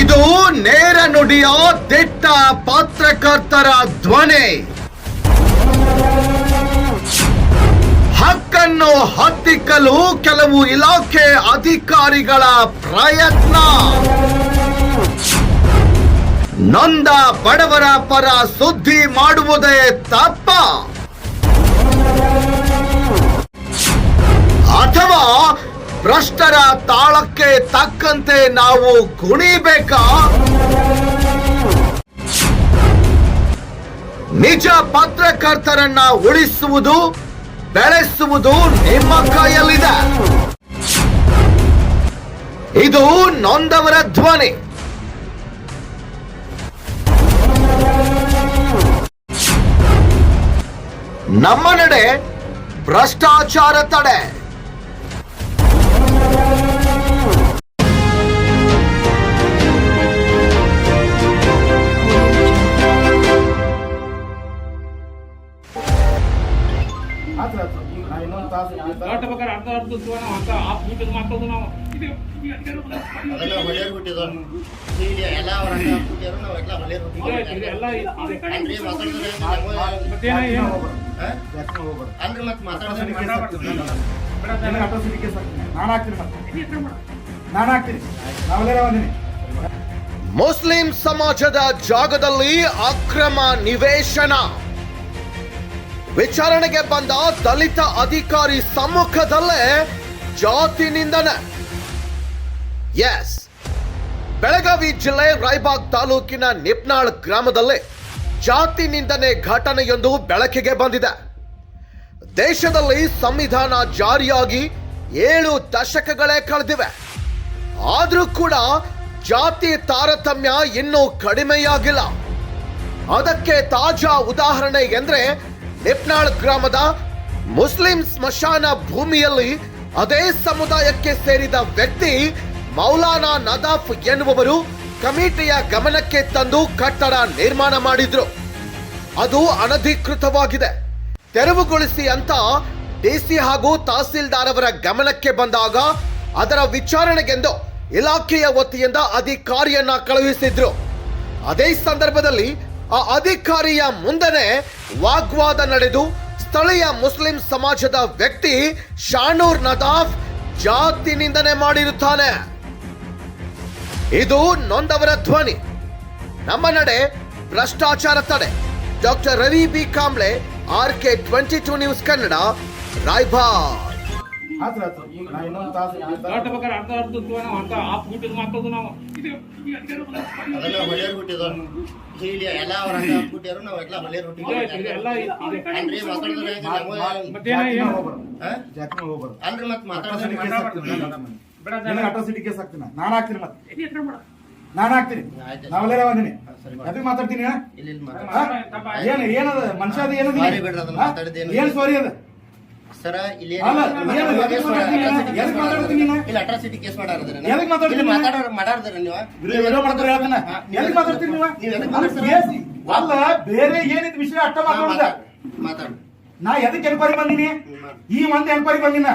ಇದು ನೇರ ನುಡಿಯ ದಿಟ್ಟ ಪತ್ರಕರ್ತರ ಧ್ವನಿ. ಹಕ್ಕನ್ನು ಹತ್ತಿಕ್ಕಲು ಕೆಲವು ಇಲಾಖೆ ಅಧಿಕಾರಿಗಳ ಪ್ರಯತ್ನ. ನೊಂದ ಬಡವರ ಪರ ಸುದ್ದಿ ಮಾಡುವುದೇ ತಪ್ಪ. ಅಥವಾ ಭ್ರಷ್ಟರ ತಾಳಕ್ಕೆ ತಕ್ಕಂತೆ ನಾವು ಕುಣಿಬೇಕಾ? ನಿಜ ಪತ್ರಕರ್ತರನ್ನ ಉಳಿಸುವುದು, ಬೆಳೆಸುವುದು ನಿಮ್ಮ ಕೈಯಲ್ಲಿದೆ. ಇದು ನೊಂದವರ ಧ್ವನಿ. ನಮ್ಮ ನಡೆ ಭ್ರಷ್ಟಾಚಾರ ತಡೆ. ತಾಸು ಈ ತರ- ಲಾಟ ಬೇಕಾದ್ರೆ ಅರ್ಧ ಅರ್ಧ ನಾವು ಅಂತ ಆ ಇದು ಅದೆಲ್ಲ ಎಲ್ಲ ಅವ್ರ ಬಿಟ್ಟಿದ್ರು ನಾವೆಲ್ಲ ಮತ್ತೆ. ನಾನು ಹಾಕ್ತೀನಿ ಮತ್ತೆ. ನಾನು ಹಾಕ್ತೀನಿ. ನಾವೆಲ್ಲರ ಬಂದಿನಿ. ಮುಸ್ಲಿಂ ಸಮಾಜದ ಜಾಗದಲ್ಲಿ ಅಕ್ರಮ ನಿವೇಶನ. ವಿಚಾರಣೆಗೆ ಬಂದ ದಲಿತ ಅಧಿಕಾರಿ ಸಮ್ಮುಖದಲ್ಲೇ ಜಾತಿ ನಿಂದನೆ. ಎಸ್. ಬೆಳಗಾವಿ ಜಿಲ್ಲೆ ರಾಯಬಾಗ್ ತಾಲೂಕಿನ ನಿಪ್ನಾಳ್ ಗ್ರಾಮದಲ್ಲಿ ಜಾತಿ ನಿಂದನೆ ಘಟನೆಯೊಂದು ಬೆಳಕಿಗೆ ಬಂದಿದೆ. ದೇಶದಲ್ಲಿ ಸಂವಿಧಾನ ಜಾರಿಯಾಗಿ ಏಳು ದಶಕಗಳೇ ಕಳೆದಿವೆ. ಆದರೂ ಕೂಡ ಜಾತಿ ತಾರತಮ್ಯ ಇನ್ನೂ ಕಡಿಮೆಯಾಗಿಲ್ಲ. ಅದಕ್ಕೆ ತಾಜಾ ಉದಾಹರಣೆ ಎಂದ್ರೆ ನಿಪ್ನಾಳ್ ಗ್ರಾಮದ ಮುಸ್ಲಿಂ ಸ್ಮಶಾನ ಭೂಮಿಯಲ್ಲಿ ಅದೇ ಸಮುದಾಯಕ್ಕೆ ಸೇರಿದ ವ್ಯಕ್ತಿ ಮೌಲಾನಾ ನದಾಫ್ ಎನ್ನುವವರು ಕಮಿಟಿಯ ಗಮನಕ್ಕೆ ತಂದು ಕಟ್ಟಡ ನಿರ್ಮಾಣ ಮಾಡಿದ್ರು. ಅದು ಅನಧಿಕೃತವಾಗಿದೆ. ತೆರವುಗೊಳಿಸಿ ಅಂತ ಡಿಸಿ ಹಾಗೂ ತಹಸೀಲ್ದಾರ್ ಅವರ ಗಮನಕ್ಕೆ ಬಂದಾಗ ಅದರ ವಿಚಾರಣೆಗೆಂದು ಇಲಾಖೆಯ ವತಿಯಿಂದ ಅಧಿಕಾರಿಯನ್ನ ಕಳುಹಿಸಿದ್ರು. ಅದೇ ಸಂದರ್ಭದಲ್ಲಿ ಆ ಅಧಿಕಾರಿಯ ಮುಂದನೆ ವಾಗ್ವಾದ ನಡೆದು ಸ್ಥಳೀಯ ಮುಸ್ಲಿಂ ಸಮಾಜದ ವ್ಯಕ್ತಿ ಶಾನೂರ್ ನದಾಫ್ ಜಾತಿ ನಿಂದನೆ ಮಾಡಿರುತ್ತಾನೆ. ಇದು ನೊಂದವರ ಧ್ವನಿ. ನಮ್ಮ ನಡೆ ಭ್ರಷ್ಟಾಚಾರ ತಡೆ. Doctor Ravi B Kamble R K twenty two news Kannada Raibag ಆತ್ರ ಆತ್ರ. ನಾ ಇನ್ನೊಂದ್ ತಾಸು ಬೇಕಾದ್ರೆ ಅರ್ಧ ಅರ್ಧ ನಾವು ಅಂತ ನಾವು. ಇಲ್ಲಿ ಎಲ್ಲ ಅವ್ರ ಬಿಟ್ಟಿದ್ರು ಎಲ್ಲ ಮಾತಾಡಿದ್ರೆ ಮತ್ತೆ ಅಟ್ರಾಸಿಟಿ ಕೇಸ್ ಹಾಕ್ತೀನಿ. ಬೇಡ, ನಿನಗೆ ಅಟ್ರಾಸಿಟಿ ಕೇಸ್ ಹಾಕ್ತೀನಿ. ನಾನು ಹಾಕ್ತೀನಿ ಮತ್ತೆ. ಇದು ಎತ್ರ ಮಾಡು. ನಾನು ಹಾಕ್ತೀನಿ. ಆಯ್ತು. ನಾವೆಲ್ಲರ ಬಂದಿನಿ. ಮಾತಾಡ್ತೀನಿ ಏನು ಇಲ್ಲಿ ಇಲ್ಲಿ ಮಾತಾಡಿ. ಹಾ? ಏನ್ ಏನದ? ಮನುಷ್ಯ ಅದ ಏನದ? ಏನ್ ಸಾರಿ ಅದ? ಸರ ಇಲ್ಲಿ ಅಟ್ರಾಸಿಟಿ ಕೇಸ್ ಮಾಡಾರದ್ರಿ ಮಾತಾಡ್ತೀನಿ ಮಾತಾಡೋರು ಮಾಡಾರದ್ರಿ ನೀವು. ವಿಡಿಯೋ ಮಾಡ್ತಾರೆ ಮಾತಾಡ್ತೀನಿ ನೀವು ನೀವು? ಅಲ್ಲ ಬೇರೆ ಏನಿದ್ ವಿಷಯ ಅಟ್ಟ ಮಾತಾಡ ಮಾತಾಡು. ನಾ ಎದಕ್ ಎನ್ಕ್ವೈರಿ ಬಂದಿನಿ? ಈ ಒಂದ್ ಎನ್ಕ್ವೈರಿ ಬಂದಿನ?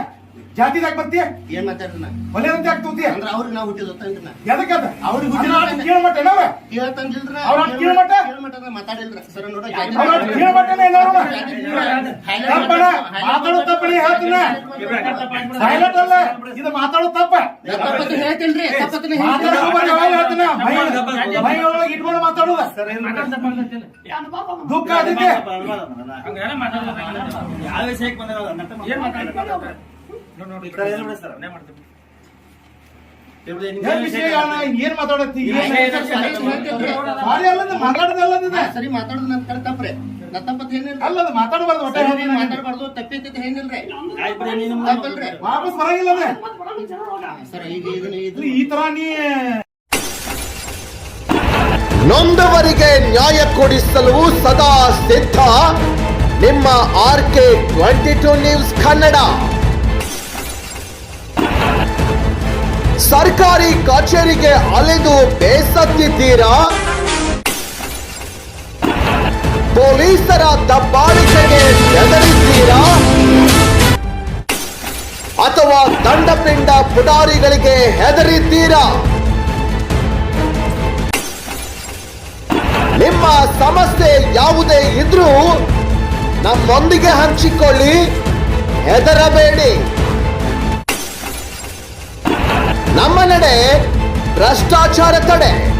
ಜಾತಿದಾಗ ಬರ್ತೀಯ ಏನ್ ಮಾತಾಡ್ರಿ ನಾ ಹೊಲೆದಂತ ಯಾಕೆ ತೂತಿಯ ಅಂದ್ರ ಅವ್ರಿಗೆ ನಾವು ಹುಟ್ಟಿದ ತಂದ್ರಿ ನಾ ಎದಕ್ಕೆ ಅದ ಅವ್ರಿಗೆ ಅವ್ರಿಗೆ ಹುಟ್ಟಿದ ಕೇಳಮಟ್ಟ ಏನವ ಕೇಳ್ತಂದಿಲ್ರ ಅವ್ರ ಅಷ್ಟ್ ಕೇಳ್ಮಟ್ಟ? ಕೇಳ್ಮಟ್ಟ ಮಾತಾಡಿಲ್ರ ಸರ ನೋಡ ಅವ್ರ ಅಷ್ಟ್ ಕೇಳ್ಮಟ್ಟನೇ ಏನವ? ತಪ್ಪಣ ಮಾತಾಡೋ ತಪ್ಪಣಿ ಹೇಳ್ತೀನ ಸೈಲೆಂಟ್ ಅಲ್ಲ ಇದು ಮಾತಾಡೋ ತಪ್ಪ ಹೇಳ್ತೇನ್ರಿ ತಪ್ಪತ್ತಿನ ಮಾತಾಡೋ ಬಗ್ಗೆ ಯಾವಾಗ ಹೇಳ್ತೀನ ಮೈ ಮೈ ಒಳಗೆ ಇಟ್ಕೊಂಡು ಮಾತಾಡುದ ದುಃಖ ಅದಕ್ಕೆ ಹಂಗೆಲ್ಲ ಮಾತಾಡೋದು. ಯಾವ ವಿಷಯಕ್ಕೆ ಬಂದಿರೋದು ನಟ ಏನ್ ಮಾತಾಡ್ತಾರೆ? ಏನ್ ವಿಷಯ ಅಣ್ಣ? ಏನ್ ಮಾತಾಡತ್ತಿ ಸಾರಿ ಸರಿ ಮಾತಾಡೋದು ನನ್ ಕಡೆ ತಪ್ಪ್ರೆ. ನಾ ತಪ್ಪತ್ ಏನಿಲ್ರಿ ಅಲ್ಲದ ಮಾತಾಡಬಾರ್ದು ಒಟ್ಟ ಸರಿ ನೀವು ಮಾತಾಡ್ಬಾರ್ದು ತಪ್ಪೈತಿ ಏನಿಲ್ರಿ ಆಯ್ತು ಬಿಡಿ ನೀವು ತಪ್ಪಲ್ರಿ. ವಾಪಸ್ ಬರಂಗಿಲ್ಲ ಅದ. ಸರ್ ಈಗ ಇದನ್ನ ಇದು ಈ ತರ ನೀ ನೊಂದವರಿಗೆ ನ್ಯಾಯ ಕೊಡಿಸಲು ಸದಾ ಸಿದ್ಧ. ನಿಮ್ಮ R K twenty two news Kannada. ಸರ್ಕಾರಿ ಕಚೇರಿಗೆ ಅಲೆದು ಬೇಸತ್ತಿದ್ದೀರಾ? ಪೊಲೀಸರ ದಬ್ಬಾಳಿಕೆಗೆ ಹೆದರಿದ್ದೀರಾ ಅಥವಾ ದಂಡಪಿಂಡ ಪುಡಾರಿಗಳಿಗೆ ಹೆದರಿದ್ದೀರಾ? ನಿಮ್ಮ ಸಮಸ್ಯೆ ಯಾವುದೇ ಇದ್ರೂ ನಮ್ಮೊಂದಿಗೆ ಹಂಚಿಕೊಳ್ಳಿ. ಹೆದರಬೇಡಿ. ನಮ್ಮ ನಡೆ ಭ್ರಷ್ಟಾಚಾರ ತಡೆ.